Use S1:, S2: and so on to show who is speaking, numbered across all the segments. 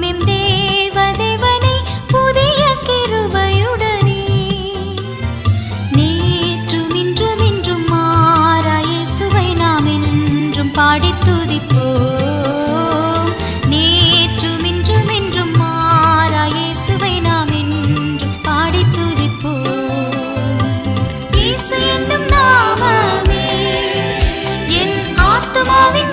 S1: M புதிய கிருபையுடனே நேற்றும் இன்றும் இன்றும் மாறாயே சுவை என்றும் பாடி துதிப்போம் நேற்றும் இன்றும் இன்றும் மாறாயே சுவை நாம் என்றும் பாடி துதிப்போம் என் ஆத்துமாவின்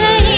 S1: say